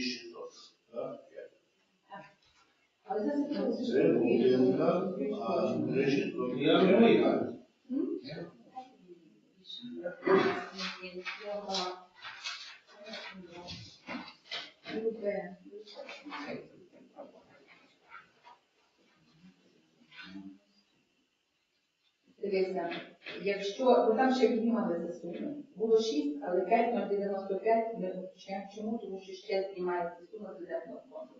6600. Так? Але це закон. Це будинка, а решіть то Я розумію. Дивіться, якщо, бо там ще віднімали за суму. Було 6, але 5 на 95 ми почнемо. Чому? Тому що ще знімається сума з бюджетного фонду.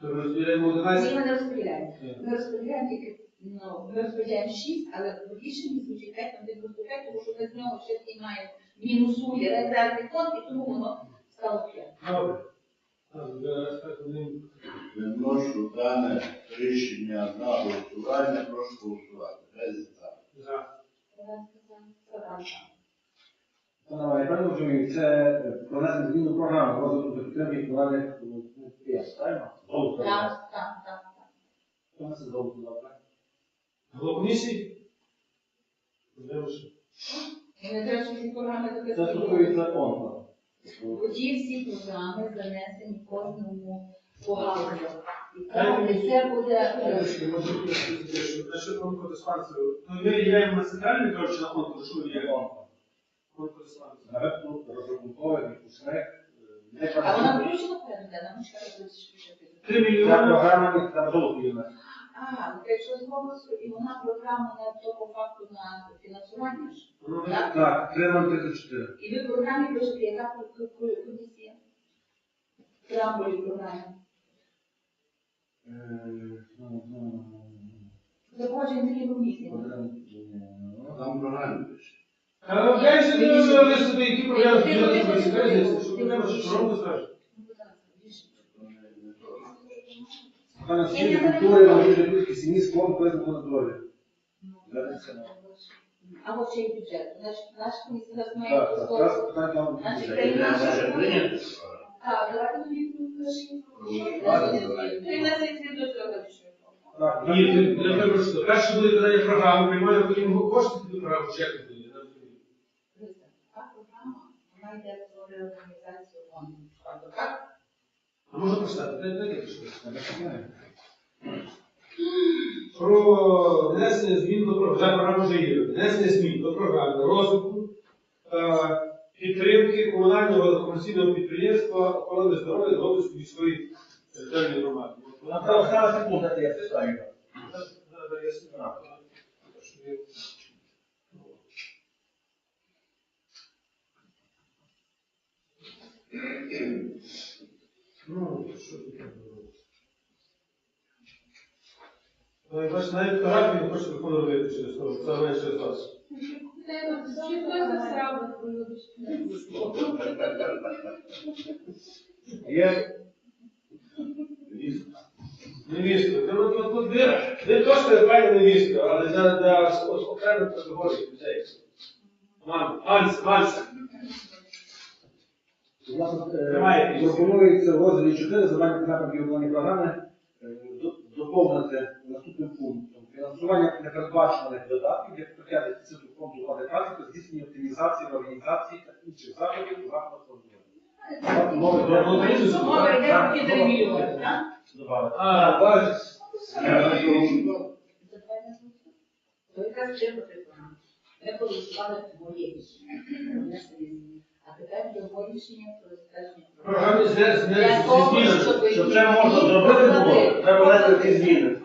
То Ми 11. не розподіляємо. Ми розподіляємо тільки, ну, ми розподіляємо 6, але в рішенні звучить 5 на 95, тому що ми з нього ще знімаємо, мінусує резервний фонд, і тому воно стало 5. Добре. Дане рішення на голосування, прошу голосувати. За. Панове, я правильно розумію, це е, про внесення змін до програми розвитку та підтримки комунальних підприємств, правильно? Так, так, так, так. Хто нас Голова комісії? Дивишся. Не треба, щоб ці програми Це записувати. стосується фонду. Ті всі програми занесені кожному погалу. Там, де це буде е, Дивишся, може бути, що насчет онкодиспансеру. Ну, ми виділяємо на центральний коротше на що? Онкодиспансер. Наверху відпускних. е, не А вона кажуть, включена в порядок денний? Ну, чекай, я піду. Ця мільйони. програма. А, ну, якщо з голосу, і вона програма не то по факту на фінансування ж. Ну, Так? Так, 3034. І ви в програмі пишете, яка ко- ко- ко- комісія? В преамбулі програми. Е, ну, ну, таких комісій. один, ну, Там програмі пише. Не розумію собі, які комісії. Скажіть, що ви хочете, що робити не- не то. Пане освіти, культури, молодіжної політики, сім'ї, спорту, туризму, контролю. Ну, Вернеться. А от ще й бюджет. Наш, наш комісія зараз має Наші країни- Так, давайте ми відповімо. Принесіть до цього. Так, Ні, не треба що. Перше буде питання програми, приймаємо потім кошти під програму? Я не розумію. Та програма, вона йде про реорганізацію фонду. Так? А можна прочитати? Дай- Дайте прочитати. так. Про внесення змін до програми, вже програма вже є. Внесення змін до програми розвитку е, підтримки комунального комерційного підприємства охорони здоров'я Лобівської міської територіальної громади. Нам треба ставити секунду, я я- Ну, що таке? Ну, і бачиш, навіть фотографії не телефон робити через то, це менше через вас. Є Невістка. Ти от от от ви, ви точно пані невістка, але для, для окремих категорій людей. Мам, Ганс, Ганс. Немає пропонується в розділі 4 завдання виконання програми е, доповнити наступним пунктом. Фінансування непередбачених видатків для покриття дефіциту фонду влади праці та здійснення оптимізації, організації та інших заходів у закладах фонду. Новий проект. Що мова йде про ті 3 мільйони, так? Добавити. А, бачиш. То якраз чим програма. Ми голосували моє рішення. А тепер його рішення про затвердження Програмі з з Для зі того, змінами. щоб це можна зробити було, треба внести ті зміни.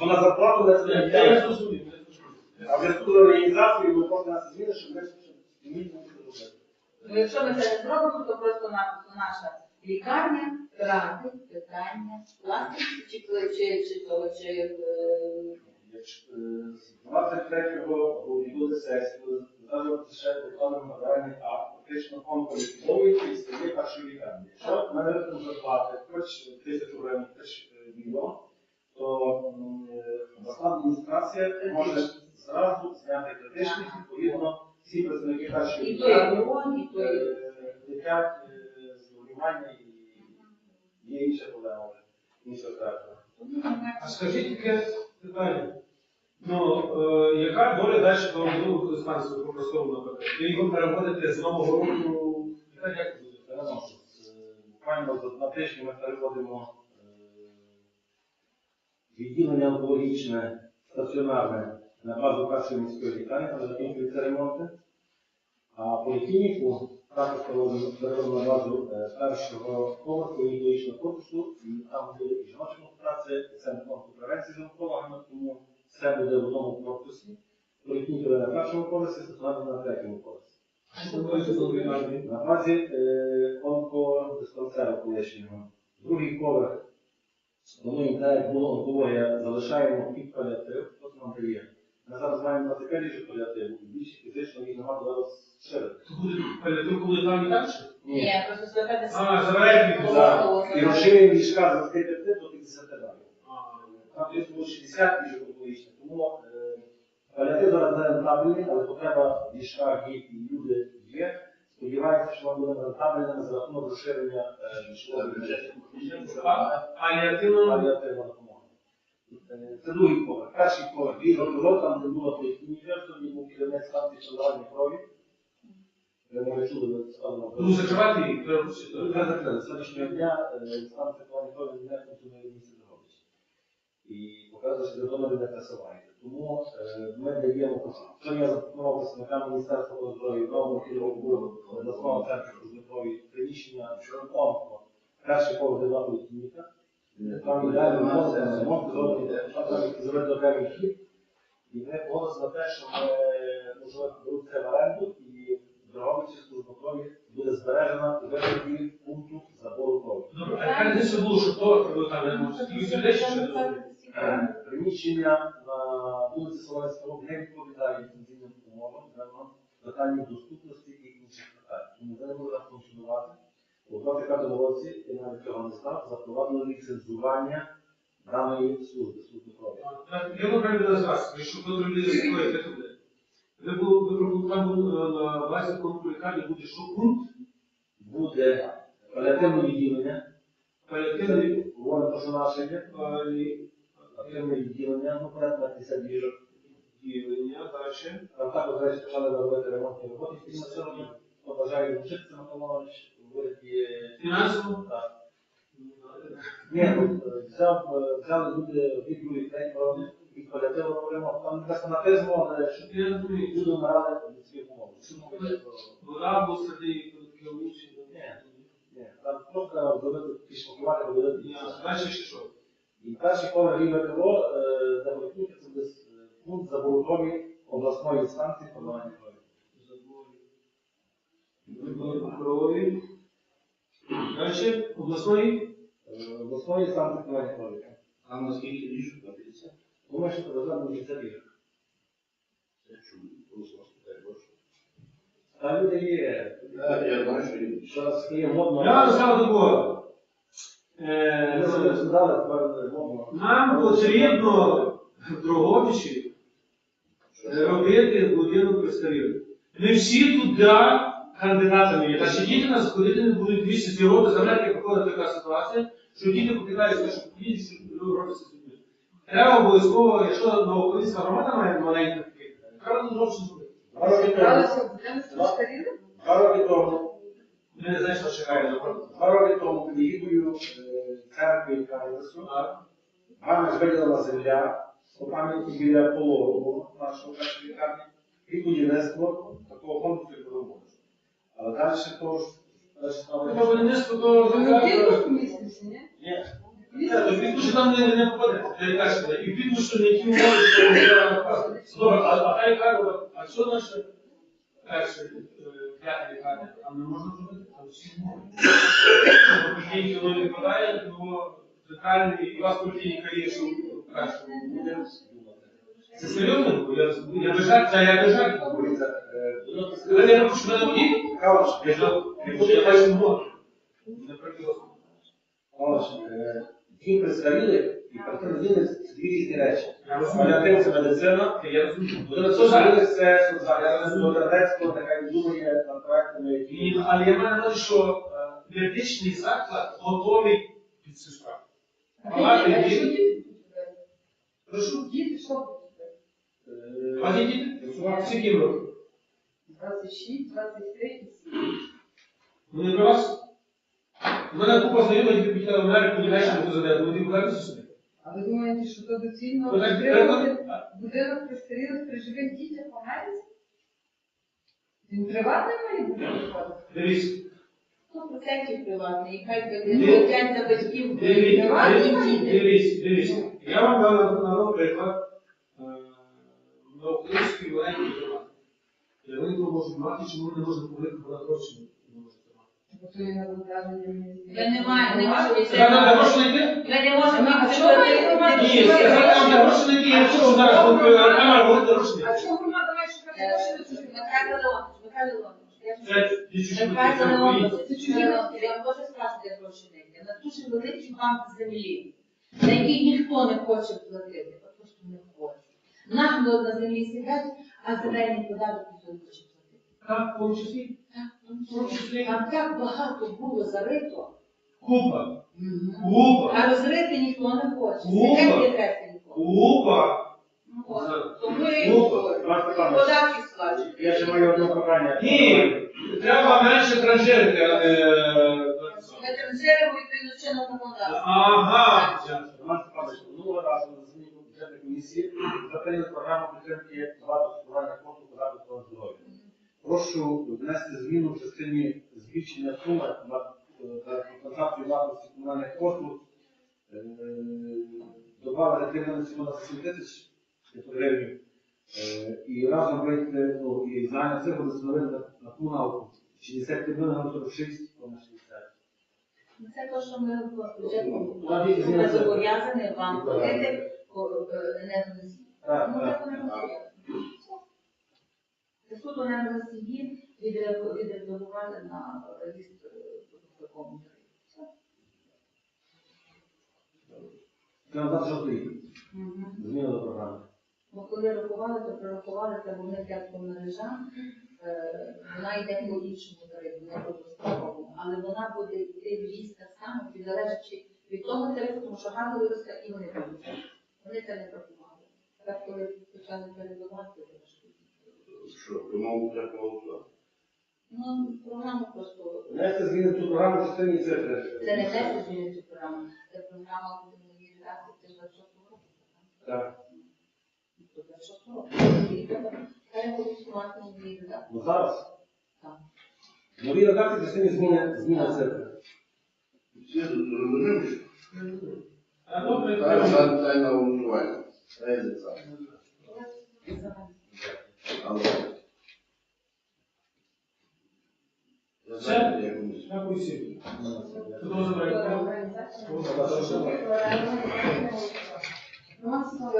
Вона зарплату не Я не зрозумів, я зрозумів. А в зв'язку з організацією ми просто внести зміни, щоб ми зміни зробити. Ну, якщо ми це не зробимо, то просто напросто наша лікарня втратить питання власності чи чи, чи того, чи е, 23 грудня буде сесія, буде затверджувати ще виконуємо матеріальний акт, фактично фонд політизовується і стає першою лікарні. Якщо ми не виплатимо зарплати, хоч тисячу гривень, хоч е, мільйон, то е, обласна адміністрація може зразу зняти критичність, відповідно, всі працівники першої лікарні летять е, з врівняння і є інша проблема. А скажіть таке питання. Ну, е, яка доля далі того минулого диспансеру по? Ви його переводите з нового року, яка як буде? Е, Буквально на тижні ми переводимо е, відділення онкологічне, стаціонарне на базу першої міської лікарні, там закінчуються ремонти. А поліклініку також переводимо на базу е, першого поверху гінекологічного корпусу, там буде і жіноча консультація, і центр онкопревенції з онкологами, тому все буде в одному корпусі. Поліклініка буде на першому поверсі, стаціонарна на третьому поверсі. На базі е, онкодиспансеру колишнього. Другий поверх. Плануємо, так як було онкологія, залишаємо під паліатив, це нам дає. Ми зараз маємо 25 ліжок паліативу, і більше фізично їх нема зараз ширити. То буде там і далі? Ні, просто звертатися. А, їх. І розширюємо ліжка з 25 до 50 далі. Там десь було 60 ліжок онкологічних, тому е, паліатив зараз не рентабельний, але потреба в ліжках є і люди є. Сподіваємося, що ми будемо рентабельними за рахунок розширення е, ліжкової мережі. А паліативно Паліативна допомога. Е, Це другий поверх. Перший поверх від рот, там де була поліклініка, тоді був керівник станції чергування крові. Ви може чули, ми ставимо. буду закривати їх, треба Вже І показує, що додому не пресуваєте. Тому е, ми даємо Сьогодні я запропонував представникам Міністерства здоров'я новому керівнику обласного центру служби приміщення онко. Перший поверх де була поліклініка. Там ідеально можна ремонт зробити, зробити окремий хід. І ми погодилися на те, що ми можливо беруть це в оренду і Дрогобичі служба крові буде збережена у вигляді пункту забору крові. Добре, а яка різниця було, що то там людей? Е, Приміщення на вулиці Солонського не відповідає ліцензійним умовам, зокрема, питанню доступності і інших питань. Тому вони будуть функціонувати. У 25 році, я навіть цього не знав, запровадили ліцензування даної служби, служби крові. Я би правильно з вас, якщо потрібно якої це. Ви пробували там е, на базі лікарні буде що пункт, Буде паліативне відділення, паліативний, говоримо про що наше є, паліативне відділення, ну, 50 ліжок. відділення, далі. Там також, речі, почали робити ремонтні роботи в. Хто бажає долучитися, Миколаївич, говорить, Фінансово. Так. Ні, ну, взяв, взяли люди від третій роки і паліативного ремонту. Там не фанатизму, але щоб люди вмирали від своїх умов. Сади, таке лучше. Ні, там просто зробити пішмакувати, робити. Далі ще що? І перший поверх рівня е, це десь е, пункт заборудові обласної станції подавання крові. Забор крові. Далі, обласної. Е, Обласної станції подавання крові. Там наскільки ліжок на 50? Думаю, що подавали 50 ліжок. Це чую, просто спитаю, бо що. Та люди є. Я знаю, що є. Зараз є модно. Я розказав такого. Ми собі Е, сказали, тепер модно. Нам потрібно в Дрогобичі робити будинок престарілих. Ми всі туди кандидатами є. Наші діти нас ходити не будуть двічі ці роки. Знаєте, як виходить така ситуація, що діти покидають те, що поїдуть, що робиться з людьми. Треба обов'язково, якщо науковицька громада має маленьких треба зробити. Два роки тому- Зібралися в будинок старілих? Два роки тому, Ми не що чекає. два роки тому під егідою е, церкви Карітасу Ганна виділила земля по пам'яті біля пологового нашого першої лікарні і будівництво такого фонду роботи. Але далі ж Треба стало. будівництво, то Понеділок ні? То підпишу, що там не, не попаде. І підпишу, не ті умови, що не. Добре, а, а та лікарня, а що наше перше, е, лікарня, там не можна зробити, умови. Воно не випадає, то центральний, і у вас поліклініка є, що краще буде. Це серйозно? Я, я бежать, це я бежать. Е, Ви не робите, що водій? Калаш, Я ж не буду, я бачу, не. Не прикидав. Калаш, е, дім престарілих і квартира ділить це дві різні речі. Паліатив це медицина, Я розумію. будинок престарілих це студентсько, така думає над проектами, але я маю на увазі, що е, медичний заклад готовий під цю справу. А? Прошу. Діти що є діти? Скільки їм років? 26, 23 і 7. Вони при вас? У мене купа знайомих, які поїхали в Америку, Німеччину, президент, вони повернуться сюди. А ви думаєте, що то доцільно Ну, так, підтримувати будинок престарілих при живих дітях в Америці? Він приватний має бути? Дивіться, 100% приватний, і хай Ні. за батьків приватні діти. дивіться, дивіться. Я вам дав навав приклад е, Новокиївської маленької громади. Ялинку можуть мати, чому не можна повинити вона гроші не. Ми не маємо, не можемо Сказати, не знайти? Ми не можемо А чого ви громаду Ні, сказати вам не гроші знайти, я чого зараз камера говорити гроші. А чому громада має шукати гроші? Михайло Леонович, Михайло Леонович, я ж- Це дівчина, Михайло Леонович, українці. це чужі я вам скажу, де гроші не йде. На дуже великий банк землі, на який ніхто не хоче платити, от просто не хоче. Нагло на землі сидять, а земельний податок ніхто не хоче платити. Так, числі. Там так багато було зарито, Купа. Купа. а розрити ніхто не хоче. Купа. Сидять ніхто. Купа. Ну, от, Тому я і Купа. говорю. Податки сплачують. Я ще маю одне прохання. Ні, треба менше транжирити, а не... Ми транжиримо відповідно чинного законодавства. Ага. Роман Степанович, минулого разу на засіданні бюджетної комісії затвердили програму підтримки багатоструктуральних послуг податку про здоров'я. Прошу внести зміну в частині збільшення суми на е, компенсацію вартості комунальних послуг. Е, Добавити 3 мільйони 707 тисяч гривень. Е, І разом вийти, ну, і загальна цифра буде становити на, на комуналку 63 мільйони 46 на 60. Це те, що ми в бюджетному ми зобов'язані вам платити енергоносії. Так, Ну, так. так вони зобов'язані. Це суд енергоносії відре- відредагували на ліст е, такому. 26 рік. Зміна до програми. Бо коли рахували, то прорахували, це вони як е, вона йде по іншому тарифу, не по двосторонньому, але вона буде йти в ліс так само, залежачи від того тарифу, тому що газовий виросте і вони будуть. Вони це не врахували. Так коли почали передавати, то човек. Comment vous faire comment cela Ну, програма просто. Не сте зминато програма, че сте ни се Да, не сте зминато програма. Да програма, ако да ми разите, защото Да. Защото Но зараз? Так. Но вие ще ни змина, змина църква. Следното, разбираме ли? А, добре. Това е на онлайн. Това е за това. Алло. Все? вони. Дякую всім.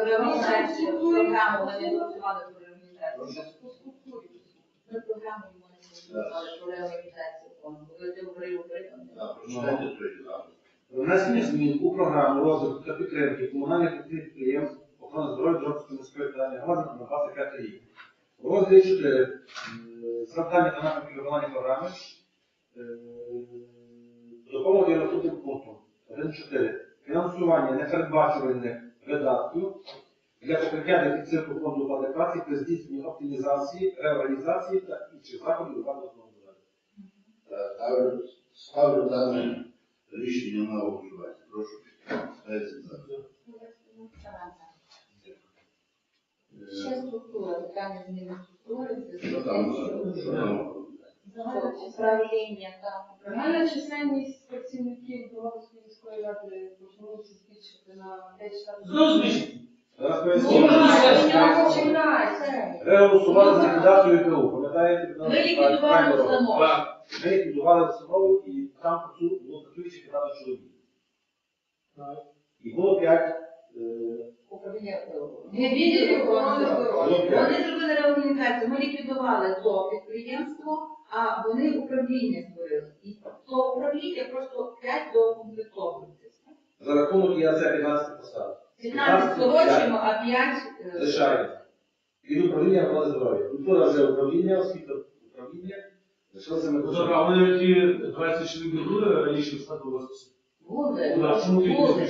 Реорганізацію програму ми не про реорганізацію. Ми програму йому про реорганізацію фонду. Прочитайте той запис. Внесення змін у програму розвитку та підтримки комунальних підприємств охорони здоров'я Жовтської міської територіальної громади на 25 рік. У 4 е, завдання та напрямки виконання програми е, доповнює наступним пунктом 1.4. Фінансування непередбачуваних видатків для покриття дефіциту фонду адеквації при здійсненні оптимізації, реорганізації та інших заходів державного. Так, ставлю- дане рішення на голосування. Прошу. Дай за. Ще структура, питання зміни структури, це Управління там. Загальна чисельність працівників Білоруської міської ради пропонується збільшити на 5 штатів. Знову збільшити. Зараз Ну, поясню. за ліквідацію пам'ятаєте? Ми ліквідували установу. Так. Ми ліквідували установу і там працю- було працюючи 15 чоловік. І було 5. Управління е, Не відділ охорони здоров'я. Реорганізацію. То підприємство, а вони управління створили. І то управління просто 5 до доукомплектовується. За рахунок ІАЦ 15 посад. 17 скорочуємо, а 5 е, Лишаємо. Від управління охорони здоров'я. Культура вже управління, освіта управління. Лишилося ми Добре, а вони ті 20 чоловік не були раніше в стату розпису? буде. Ну, а чому ти не Буде.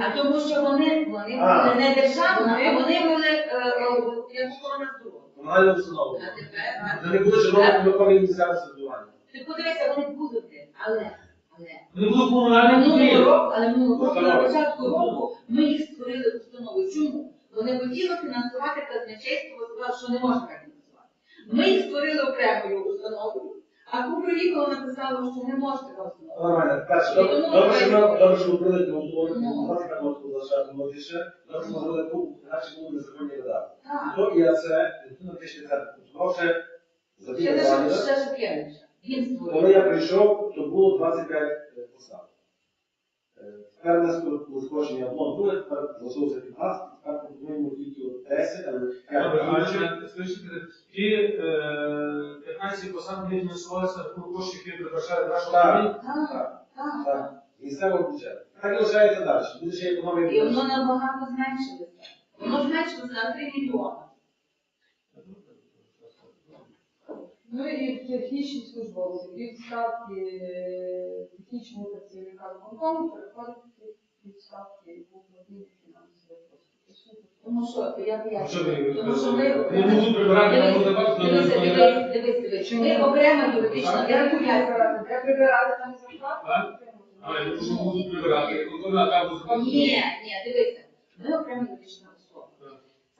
А тому що вони, вони А. були не державна, а вони були е, е, як охорона здоров'я. Комунальна установа. А тепер не буде чиновниками виконання місцевого самоврядування. ти подивися, вони будуть, але, Але Не було комунальних минулого року, але минулого року, на Установи. початку року, ми їх створили установи. Чому? Вони хотіли фінансувати казначейство, сказали, що не можна так фінансувати. Ми їх створили окремою установою, а коли приїхало, написали, що не можете вас. Нормально. Добре, що ми добре, що ми прийняли тому Ну. власне можна залишати молодіше, добре, що ми зробили тут, інакше були незаконні видатки. То і це, і тут напишіть це, гроші Ще питання. ще Шепкевича. Він створив. Коли я прийшов, то було 25 посад. Тепер у нас було скорочення одно друге, тепер залишилося 15, тепер пропонуємо тільки 10, але ті е, 15 посад не фінансувалися на коштів, які передбачали вашого Так. Так, так, так. так, місцевого бюджету. Так лишається далі. Буде ще економія. І воно набагато зменшилося. Воно зменшилося на 3 мільйони. Ну і технічні службовці, відставки е, технічного працівника виконкому переходять в відставки управління фінансової послуги. Тому що я А що ви поясню. Тому що ми дивись, дивись, дивись. Ми окрема юридична, я не пояснюю. Де прибирати там зарплату? А, я думаю, прибирати. Ні, ні, дивися. Ми окрема юридична особа.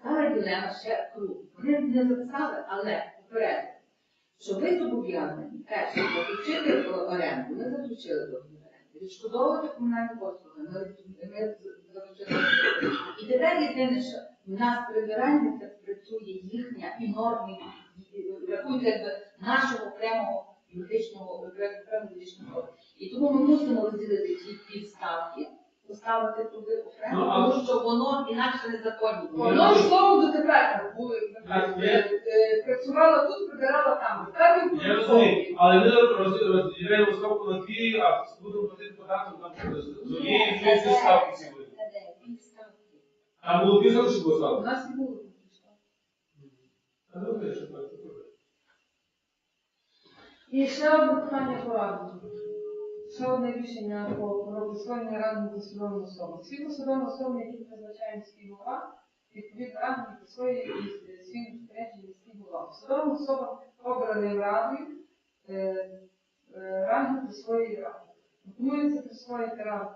Стара ділема ще круг. Вони не записали, але попередили, що ви зобов'язані перше заключити оренду. Ми заключили договір оренди. Відшкодовувати комунальні послуги. Ми заключили. І тепер єдине, що в нас прибирання це працює їхня і норми, рахується нашого окремого юридичного окремого юридичного. І тому ми мусимо розділити ті підставки, поставити туди окремо, Ну, а- тому що воно інакше не законно. Воно йшло дотепер, бо Так, е, е, працювала тут, прибирала там. Тепер ви Я розумію, але ми роз- розділяємо ставку на дві, а будемо платити податок там з однієї з цієї ставки? Підставки. Там було півставки, чи було У нас і було. Та добре, що так. І ще одне питання поради. Ще рішення по присвоєння рангу судовим особам. Всі посадові особи, які призначає міський голова, відповідно рангу присвоює і свій розпорядження міський голова. Посадовим особам обраним радою раді е, рангу присвоює рада. Пропонується присвоїти раду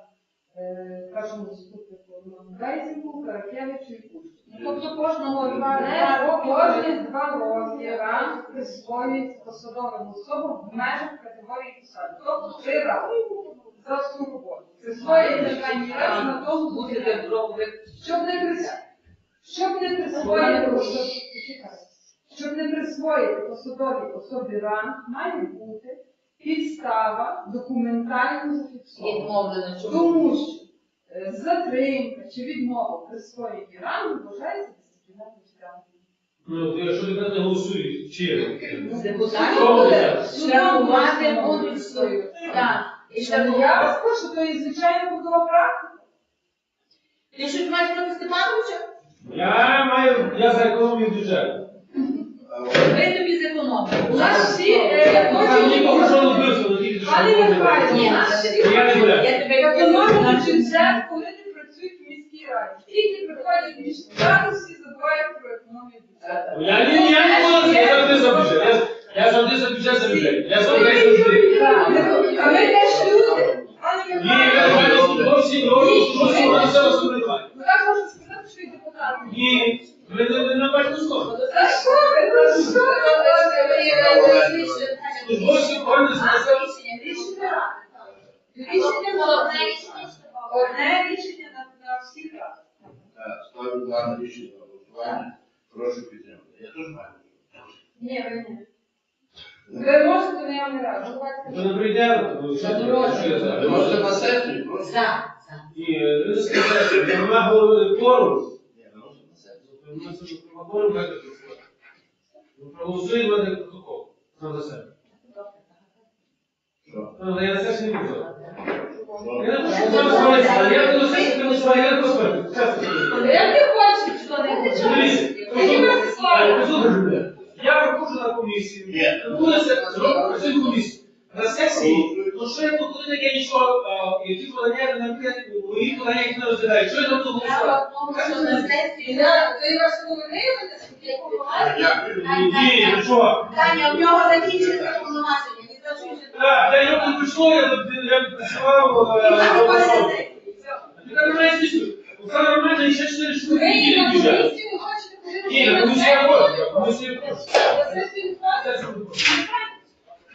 е, першому заступнику Гайзіку, Каракевичу і Кущу. Ну, Тобто кожного два кожні два роки ранг присвоюється посадовим особам в межах категорії посади. Тобто три рази за всю роботу. Присвоюється крайній раз на тому Буде буде. Щоб не прис... щоб не присвоїти щоб не присвоїти посадовій особі ранг, має бути підстава документально зафіксована. Відмовлено. Чому? Тому що е, затримка чи відмова в присвоєнні рангу вважається дисциплінарним стягненням. Ну, якщо депутати не голосують, чи Депутати Що будуть буде? штрафувати будуть. Так. І Що я вас прошу, то і звичайно будова практика. Ти щось маєш проти Степановича? Я маю, я за економію бюджету. Зекономили. У нас всі е, Там хочуть- нікого що робився, на тільки що Пане. Михайло, у нас всі Я не хочуть гуляю. Я бюджет, коли не працюють в міській раді. Тільки приходять міські ради, всі забувають про економію бюджету. Я не, я не можу, я завжди за бюджет. Я, я завжди за бюджет за бюджет. Я завжди завжди. Так, А ми теж люди. Пане Ні, я Михайло, маю службовці, роблю службовці на себе самоврядування. ну так можна сказати, що і депутати. Ні, ви не, ви не бачите сторону. За що ви? За що ви? Службовці повинні за себе. Рішення ради. Рішення головне рішення. Одне рішення на, на всіх радах. Ставлю дане рішення на голосування. Прошу підтримати. Я теж маю. Ні, ви ні. Ви можете, але я не раджу. Ви не прийдете, тому що За дорожче. що я за- Ви можете на сесію? Прошу. За. За. Ні, ви не скажете, вона говорить форум. Ні, ви можете на сесію. Ми собі проговоримо, як це происходит. Проголосуємо на протокол. Сам за себе. Що? Ну, Я на сесії не буду. Я не хочу з вами сваритися, але я буду сесію не я не посварю. Я не хочу, що не Дивіться, Мені послухайте, послухайте мене. Я приходжу на комісію, Ні. буде се- комісію. На сесії, ну що я тут коли таке нічого, а, які подання не наприклад, мої подання їх не розглядають, що я там буду голосувати? На. Ні, ну що? Таня, в нього закінчиться повноваження. Він Так, я його не прийшло, я тут я відпрацював. е, так мене Романівна, ще чотири штуки Ви на комісію хочете? Ні, на комісію я хочу, на комісію я хочу. На не? Це?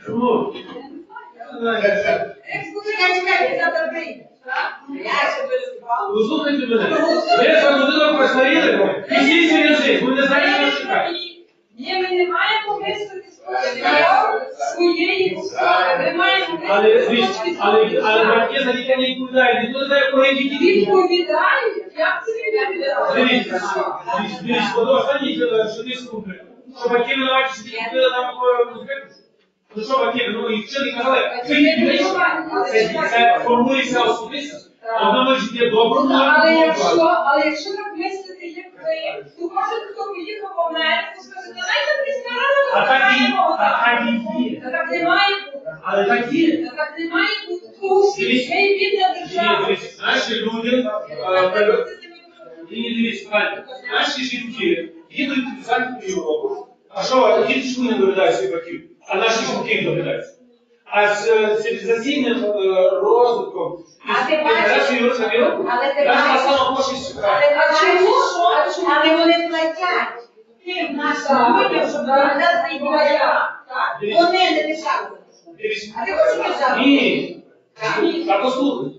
Чому? Чекай, чекай, завтра прийде. Ви слухайте мене. Ви за людину просварили, пісніть свій язик, ви не знаєте, що чекати. Ні, ми не маємо висловити своєї посади. Ми маємо Але, висловити але, але батьки за дітей не відповідають, ніхто не знає, коли діти діти. Відповідають? Як це відповідають? Дивіться, дивіться, дивіться, от е, що ти слухай. Що батьки винуваті, що діти купили там е, музику? Ну що батьки, ну і вчили казали, це, формується особистість. Одна може є добру, Але якщо, але якщо так мислити, як ви, то може хто поїхав в Америку, скаже, давайте після А так і, є. Та так не має бути. Але так є. Та так не має бути. Що Дивіться. це бідна держава. Наші люди, е, дивіться, наші жінки їдуть в Західну Європу. А що, діти чому не доглядають своїх батьків, а наші жінки? А з е, цивілізаційним е, розвитком А ти бачиш- Європи Але ти бачиш- хоче сюди. Але А чому? А чому? Але вони платять. Тим нашим людям, щоб вона зайняла. Вони не мішали. А ти хочеш казати? Ні. А послухай.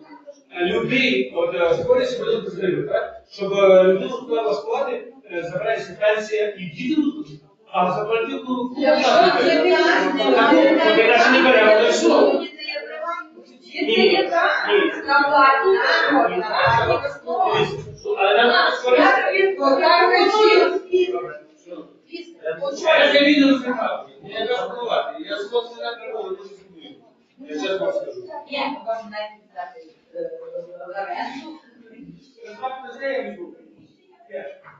Любий, от е, заходиться до так? Щоб людина вклала склади, е, забирається пенсія і діти будуть. А заплатив, ну, це не От якраз не Дивіться, Але нам скористати. Я не відео. Я кажу планувати. Я з хлопцем не. Я вам скажу. В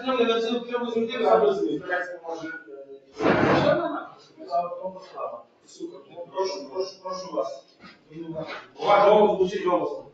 спитав, я це прямо зробив, а тому справа. Супер. Прошу, прошу, прошу вас. Ваш голос звучить знаю.